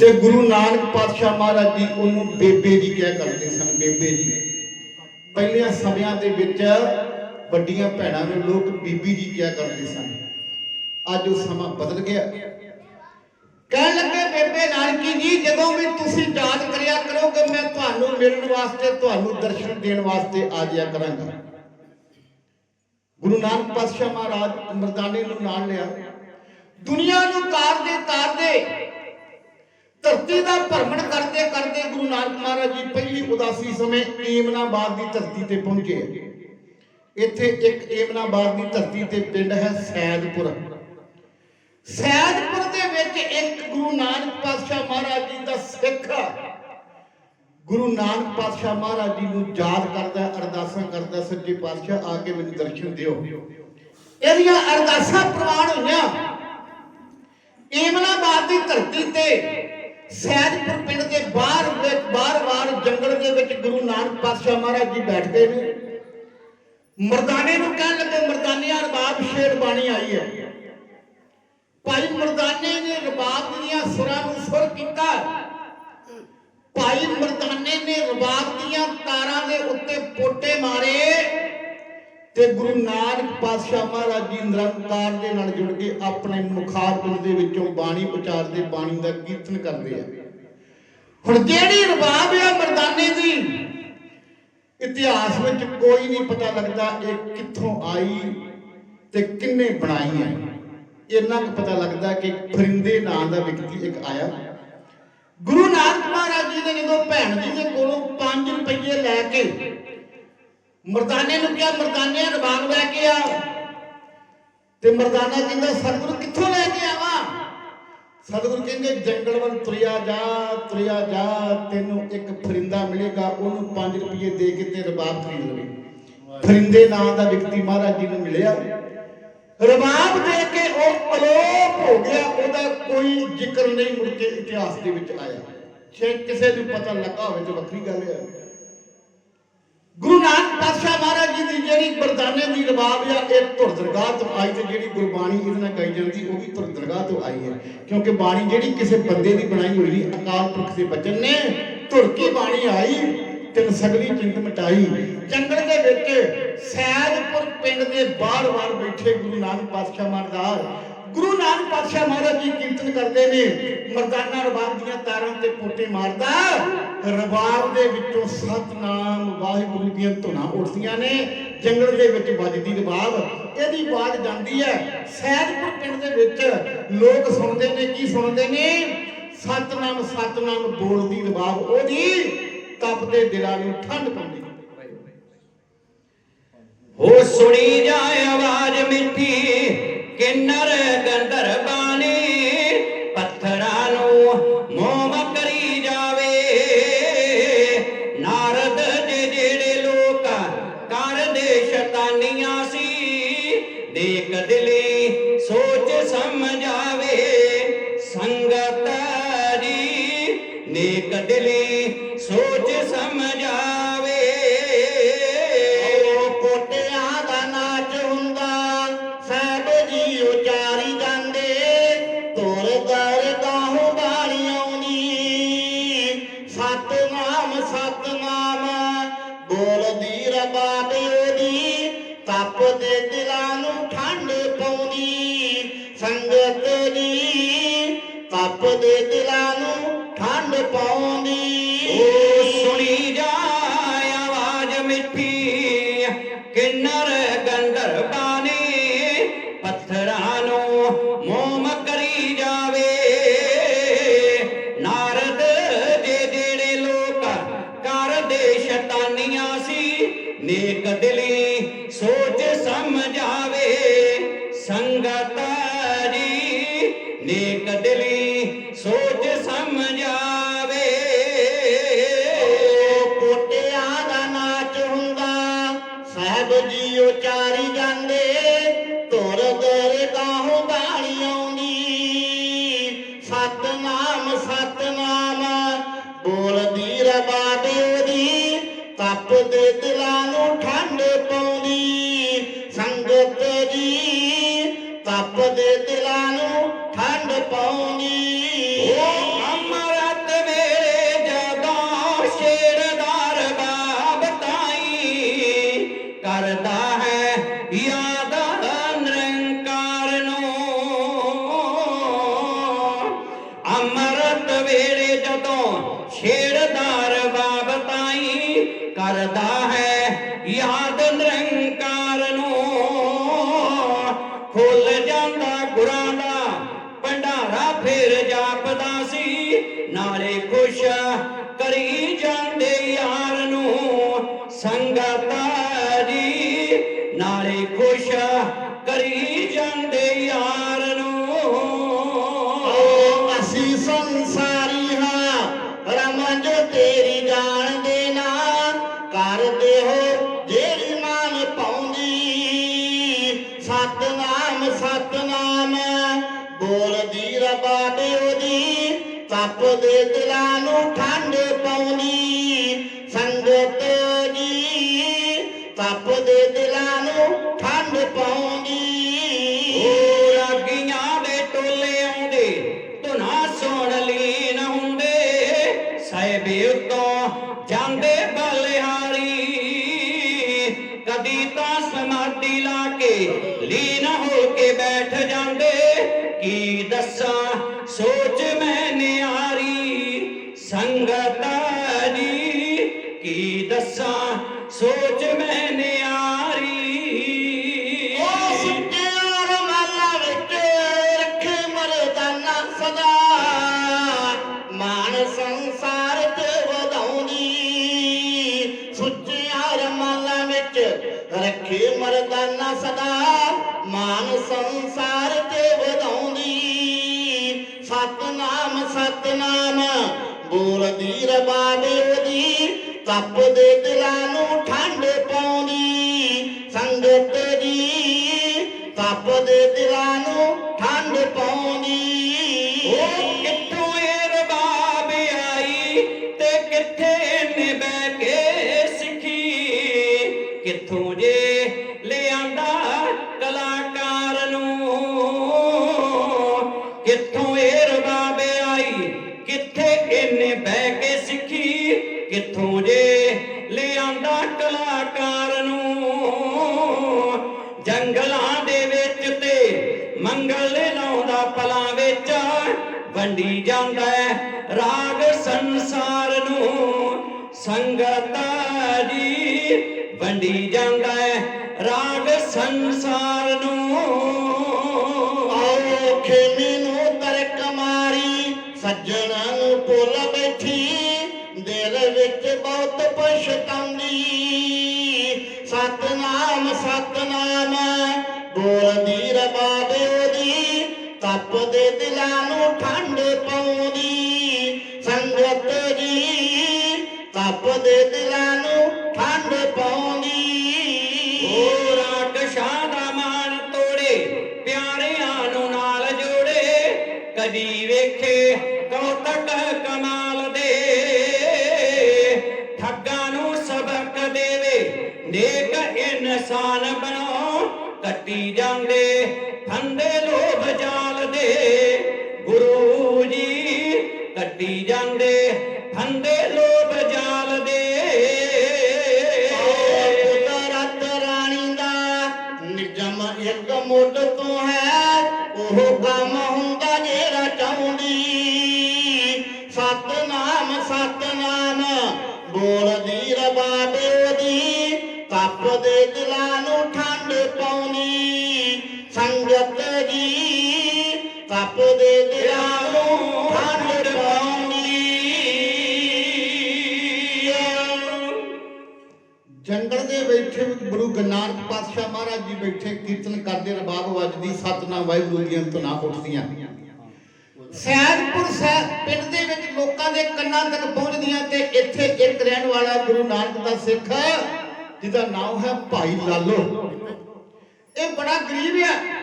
ਤੇ ਗੁਰੂ ਨਾਨਕ ਪਾਤਸ਼ਾਹ ਮਹਾਰਾਜ ਜੀ ਉਹਨੂੰ ਬੇਬੇ ਜੀ ਕਹਿ ਕਰਦੇ ਸਨ, ਬੇਬੇ ਜੀ। ਪਹਿਲਿਆਂ ਸਮਿਆਂ ਦੇ ਵਿੱਚ ਵੱਡੀਆਂ ਭੈਣਾਂ ਨੂੰ ਲੋਕ ਬੀਬੀ ਜੀ ਕਿਹਾ ਕਰਦੇ ਸਨ। ਅੱਜ ਉਹ ਸਮਾਂ ਬਦਲ ਗਿਆ। ਕਹਿਣ ਲੱਗੇ, ਬੇਬੇ ਨਾਨਕੀ ਜੀ, ਜਦੋਂ ਵੀ ਤੁਸੀਂ ਯਾਦ ਕਰਿਆ ਕਰੋਗੇ, ਮੈਂ ਤੁਹਾਨੂੰ ਮਿਲਣ ਵਾਸਤੇ, ਤੁਹਾਨੂੰ ਦਰਸ਼ਨ ਦੇਣ ਵਾਸਤੇ ਆ ਜਾਇਆ ਕਰਾਂਗਾ। ਗੁਰੂ ਨਾਨਕ ਪਾਤਸ਼ਾਹ ਮਹਾਰਾਜ ਮਰਦਾਨੇ ਨੂੰ ਨਾਲ ਲਿਆ। ਦੁਨੀਆ ਨੂੰ ਤਾਰਦੇ ਤਾਰਦੇ ਧਰਤੀ ਦਾ ਭਰਮਣ ਕਰਦੇ ਕਰਦੇ ਗੁਰੂ ਨਾਨਕ ਮਹਾਰਾਜ ਜੀ ਪਹਿਲੀ ਉਦਾਸੀ ਸਮੇਂ ਏਮਨਾਬਾਦ ਦੀ ਧਰਤੀ ਤੇ ਪਹੁੰਚੇ। ਇੱਥੇ ਇੱਕ ਏਮਨਾਬਾਦ ਦੀ ਧਰਤੀ ਤੇ ਪਿੰਡ ਹੈ ਸੈਦਪੁਰ। ਸੈਦਪੁਰ ਦੇ ਵਿੱਚ ਇੱਕ ਗੁਰੂ ਨਾਨਕ ਪਾਤਸ਼ਾਹ ਮਹਾਰਾਜ ਜੀ ਦਾ ਸਿੱਖ ਗੁਰੂ ਨਾਨਕ ਪਾਤਸ਼ਾਹ ਮਹਾਰਾਜ ਜੀ ਨੂੰ ਯਾਦ ਕਰਦਾ, ਅਰਦਾਸਾਂ ਕਰਦਾ, ਸੱਚੇ ਪਾਤਸ਼ਾਹ ਆ ਕੇ ਮੈਨੂੰ ਦਰਸ਼ਨ ਦਿਓ। ਇਹਦੀਆਂ ਅਰਦਾਸਾਂ ਪ੍ਰਵਾਨ ਹੋਈਆਂ। ਏਮਨਾਬਾਦ ਦੀ ਧਰਤੀ ਤੇ ਸੈਦਪੁਰ ਪਿੰਡ ਦੇ ਬਾਹਰ ਵਿੱਚ ਬਾਰ-ਬਾਰ ਜੰਗਲ ਦੇ ਵਿੱਚ ਗੁਰੂ ਨਾਨਕ ਪਾਤਸ਼ਾਹ ਮਹਾਰਾਜ ਜੀ ਬੈਠਦੇ ਨੇ। ਮਰਦਾਨੇ ਨੂੰ ਕਹਿਣ ਲੱਗੇ, ਮਰਦਾਨਿਆਂ ਰਬਾਬ ਸ਼ੇਰ ਬਾਣੀ ਆਈ ਹੈ। ਭਾਈ ਮਰਦਾਨੇ ਨੇ ਰਬਾਬ ਦੀਆਂ ਸੁਰਾਂ ਨੂੰ ਸੁਰ ਕੀਤਾ। ਭਾਈ ਮਰਦਾਨੇ ਨੇ ਰਬਾਬ ਦੀਆਂ ਤਾਰਾਂ ਦੇ ਉੱਤੇ ਪੋਟੇ ਮਾਰੇ। ਤੇ ਗੁਰੂ ਨਾਨਕ ਪਾਤਸ਼ਾਹ ਮਹਾਰਾਜ ਜੀ ਨਿਰੰਕਾਰ ਦੇ ਨਾਲ ਜੁੜ ਕੇ ਆਪਣੇ ਮੁਖਾਰਬਿੰਦ ਦੇ ਵਿੱਚੋਂ ਬਾਣੀ ਉਚਾਰਦੇ ਬਾਣੀ ਦਾ ਕੀਰਤਨ ਕਰਦੇ ਆ। ਹੁਣ ਜਿਹੜੀ ਰਬਾਬ ਆ ਮਰਦਾਨੇ ਦੀ, ਇਤਿਹਾਸ ਵਿੱਚ ਕੋਈ ਨਹੀਂ ਪਤਾ ਲੱਗਦਾ ਇਹ ਕਿੱਥੋਂ ਆਈ ਤੇ ਕਿੰਨੇ ਬਣਾਈ ਹੈ। ਇੰਨਾ ਕੁ ਪਤਾ ਲੱਗਦਾ ਕਿ ਫਰਿੰਦੇ ਨਾਂ ਦਾ ਵਿਅਕਤੀ ਇੱਕ ਆਇਆ। ਗੁਰੂ ਨਾਨਕ ਮਹਾਰਾਜ ਜੀ ਨੇ ਜਦੋਂ ਭੈਣ ਜੀ ਦੇ ਕੋਲੋਂ 5 ਰੁਪਏ ਲੈ ਕੇ ਮਰਦਾਨੇ ਨੂੰ ਕਿਹਾ ਮਰਦਾਨੇ ਰਬਾਬ ਲੈ ਕੇ ਆ। ਤੇ ਮਰਦਾਨਾ ਕਹਿੰਦਾ, ਸਤਿਗੁਰੂ ਕਿੱਥੋਂ ਲੈ ਕੇ ਆਵਾਂ? ਸਤਿਗੁਰੂ ਕਹਿੰਦੇ, ਜੰਗਲ ਵੱਲ ਤੁਰਿਆ ਜਾ ਤੁਰਿਆ ਜਾ, ਤੈਨੂੰ ਇੱਕ ਫਰਿੰਦਾ ਮਿਲੇਗਾ, ਉਹਨੂੰ 5 ਰੁਪਏ ਦੇ ਕੇ ਤੇ ਰਬਾਬ ਖਰੀਦ ਲਵੇ। ਫਰਿੰਦੇ ਨਾਂ ਦਾ ਵਿਅਕਤੀ ਮਹਾਰਾਜ ਜੀ ਨੂੰ ਮਿਲਿਆ। ਰਬਾਬ ਦੇ ਕੇ ਉਹ ਅਲੋਪ ਹੋ ਗਿਆ, ਉਹਦਾ ਕੋਈ ਜ਼ਿਕਰ ਨਹੀਂ ਮੁੜ ਕੇ ਇਤਿਹਾਸ ਦੇ ਵਿੱਚ ਆਇਆ। ਜੇ ਕਿਸੇ ਨੂੰ ਪਤਾ ਲੱਗਾ ਹੋਵੇ ਤਾਂ ਵੱਖਰੀ ਗੱਲ ਹੈ। ਗੁਰੂ ਨਾਨਕ ਪਾਤਸ਼ਾਹ ਮਹਾਰਾਜ ਜੀ ਦੀ ਜਿਹੜੀ ਬਰਦਾਨੇ ਦੀ ਰਬਾਬ ਆ, ਇਹ ਧੁਰ ਦਰਗਾਹ ਤੋਂ ਆਈ ਤੇ ਜਿਹੜੀ ਗੁਰਬਾਣੀ ਇਹਦੇ ਨਾਲ ਗਾਈ ਜਾਂਦੀ, ਉਹ ਵੀ ਧੁਰ ਦਰਗਾਹ ਤੋਂ ਆਈ ਹੈ। ਕਿਉਂਕਿ ਬਾਣੀ ਜਿਹੜੀ ਕਿਸੇ ਬੰਦੇ ਦੀ ਬਣਾਈ ਹੋਈ ਨਹੀਂ, ਅਕਾਲ ਪੁਰਖ ਦੇ ਬਚਨ ਨੇ, ਧੁਰ ਕੀ ਬਾਣੀ ਆਈ ਤਿੰਨ ਸਗਲੀ ਚਿੰਤ ਮਿਟਾਈ। ਜੰਗਲ ਦੇ ਵਿੱਚ ਸੈਦਪੁਰ ਪਿੰਡ ਦੇ ਬਾਹਰ-ਬਾਹਰ ਬੈਠੇ ਗੁਰੂ ਨਾਨਕ ਪਾਤਸ਼ਾਹ ਮਹਾਰਾਜ। ਗੁਰੂ ਨਾਨਕ ਪਾਤਸ਼ਾਹ ਮਹਾਰਾਜ ਜੀ ਕੀਰਤਨ ਕਰਦੇ ਨੇ, ਮਰਦਾਨਾ ਰਬਾਬ ਦੀਆਂ ਤਾਰਾਂ ਤੇ ਪੋਟੇ ਮਾਰਦਾ। ਰਬਾਬ ਦੇ ਵਿੱਚੋਂ ਸਤਨਾਮ ਵਾਹਿਗੁਰੂ ਦੀਆਂ ਧੁਨਾਂ ਉੱਠਦੀਆਂ ਨੇ, ਜੰਗਲ ਦੇ ਵਿੱਚ ਵੱਜਦੀ ਰਬਾਬ ਇਹਦੀ ਆਵਾਜ਼ ਜਾਂਦੀ ਹੈ ਸੈਦਪੁਰ ਪਿੰਡ ਦੇ ਵਿੱਚ। ਲੋਕ ਸੁਣਦੇ ਨੇ, ਕੀ ਸੁਣਦੇ ਨੇ? ਸਤਨਾਮ ਸਤਨਾਮ ਬੋਲਦੀ ਰਬਾਬ ਉਹਦੀ ਤਪਦੇ ਦਿਲਾਂ ਨੂੰ ਠੰਡ ਪਾਉਂਦੀ। ਹੋ ਸੁਣੀ ਜਾਏ ਆਵਾਜ਼ ਮਿੱਠੀ, ਕਿੰਨਰ ਗੰਧਰ ਠੰਡ ਪਾਉਂਦੀ ਸੰਗਤ ਦੀ ਤਪ ਦੇ ਦਿਲਾਂ ਸੰਗਤ ਦੇ ਦਿਲਾਂ ਨੂੰ ਠੰਡ ਪਾਉਂਦੀ ਸੰਗਤ ਜੀ ਤਪ ਦੇ ਦਿਲਾਂ ਨੂੰ ਠੰਡ ਪਾਉਂਦੀ। ਮੇਰੇ ਜਦਾਂ ਸ਼ੇਰਦਾਰ ਬਾਬ ਤਾਈ ਕਰਦਾ ਹੈ ਜਾਪਦਾ ਸੀ ਨਾਲੇ ਖੁਸ਼ ਕਰੀ ਜਾਂਦੇ ਦੇ ਦਿਲਾਂ ਨੂੰ ਠੰਡ ਪਾਉਣੀ, ਸੰਗਤ ਜੀ ਤਪ ਦੇ ਦਿਲਾਂ ਨੂੰ ਠੰਡ ਪਾਉਂਦੀ ਓ ਰਾਗੀਆਂ ਦੇ ਟੋਲੇ ਆਉਂਦੇ, ਧੁਨਾ ਸੁਣ ਲੀਨ ਹੁੰਦੇ, ਸਾਹਿਬੇ ਉਤੋਂ ਜਾਂਦੇ ਬਲਿਹਾਰੀ। ਕਦੀ ਤਾਂ ਸਮਾਧੀ ਲਾ ਕੇ ਲੀਨ ਹੋ ਕੇ ਬੈਠ ਜਾਂਦੇ, ਕੀ ਦੱਸਾਂ? ਸੰਸਾਰ ਤੇ ਵਧਾਉਂਦੀ। ਸਤਨਾਮ ਸਤਨਾਮ ਬੋਲਦੀ ਰਬਾ ਉਹਦੀ ਤਪ ਦੇ ਦਿਲਾਂ ਨੂੰ ਠੰਡ ਪਾਉਂਦੀ। ਸੰਗਤ ਦੀ ਤਪ ਦੇ ਦਿਲਾਂ ਨੂੰ ਠੰਡ ਪਾਉਂਦੀ। ਉਹ ਕਿੱਥੋਂ ਇਹ ਰਬਾਬ ਆਈ ਤੇ ਕਿੱਥੇ ਇਹਨੇ ਬਹਿ ਕੇ ਸਿੱਖੀ? ਕਿੱਥੋਂ ਜੇ ਜੇ ਲਿਆਂਦਾ ਕਲਾਕਾਰ ਨੂੰ, ਜੰਗਲਾਂ ਦੇ ਵਿੱਚ ਤੇ ਮੰਗਲ ਲਾਉਂਦਾ ਪਲਾਂ ਵਿੱਚ ਵੰਡੀ ਜਾਂਦਾ ਰਾਗ ਸੰਸਾਰ ਨੂੰ ਸੰਗਤ ਜੀ ਵੰਡੀ ਜਾਂਦਾ ਰਾਗ ਸੰਸਾਰ ਨੂੰ। ਆਓ ਖੇਮੀ ਨੂੰ ਤਰਕ ਮਾਰੀ, ਸੱਜਣ ਨੂੰ ਭੁੱਲ ਬੈਠੀ। ਦਿਲ ਵਿੱਚ ਬਹੁਤ ਪਛਤਾਉਂਦੀ ਸਤਨਾਮ ਸਤਨਾਮ ਬੋਲਦੀ ਰਬਾਬੇ ਉਹਦੀ, ਤਪ ਦੇ ਦਿਲਾਂ ਨੂੰ ਠੰਡ ਪਾਉਂਦੀ। ਸੰਗਤ ਜੀ, ਤਪ ਦੇ ਦਿਲਾਂ ਨੂੰ ਠੰਡ ਪਾਉਂਦੀ। ਓ ਰਾਕਸ਼ਾਂ ਦਾ ਮਾਨ ਤੋੜੇ, ਪਿਆਰਿਆਂ ਨੂੰ ਨਾਲ ਜੋੜੇ। ਕਦੀ ਵੇਖੇ ਕੌਤਕ ਕਮਾਲ ਦੇ। ਇਨਸਾਨ ਬਣੋ ਕੱਟੀ ਜਾਂਦੇ ਫੰਦੇ ਲੋਭ ਜਾਲ ਦੇ ਗੁਰੂ ਜੀ ਕੱਟੀ ਜਾਂਦੇ ਫੰਦੇ ਲੋਭ ਉਹਦੀ ਦੇ ਦਿਲਾਂ ਨੂੰ ਠੰਡ ਪਾਉਣੀ, ਸੰਗਤ ਜੀ ਤਪ ਦੇ ਦਿਲਾਂ ਨੂੰ ਠੰਡ ਪਾਉਣੀ। ਜੰਗਲ ਦੇ ਬੈਠੇ ਗੁਰੂ ਗਨਾਨਕ ਪਾਤਸ਼ਾਹ ਮਹਾਰਾਜ ਜੀ ਬੈਠੇ, ਕੀਰਤਨ ਕਰਦੇ, ਰਬਾਬ ਵੱਜਦੀ ਸਤਨਾਮ ਵਾਹਿਗੁਰੂ ਦੀਆਂ ਧੁਨਾਂ ਉੱਠਦੀਆਂ ਸੈਦਪੁਰ ਸਾਹਿਬ ਪਿੰਡ ਦੇ ਵਿੱਚ ਲੋਕਾਂ ਦੇ ਕੰਨਾਂ ਤੱਕ ਪਹੁੰਚਦੀਆਂ ਤੇ ਇੱਥੇ ਇੱਕ ਰਹਿਣ ਵਾਲਾ ਗੁਰੂ ਨਾਨਕ ਦਾ ਸਿੱਖ ਜਿਹਦਾ ਨਾਮ ਹੈ ਭਾਈ ਲਾਲੋ। ਇਹ ਬੜਾ ਗਰੀਬ ਹੈ।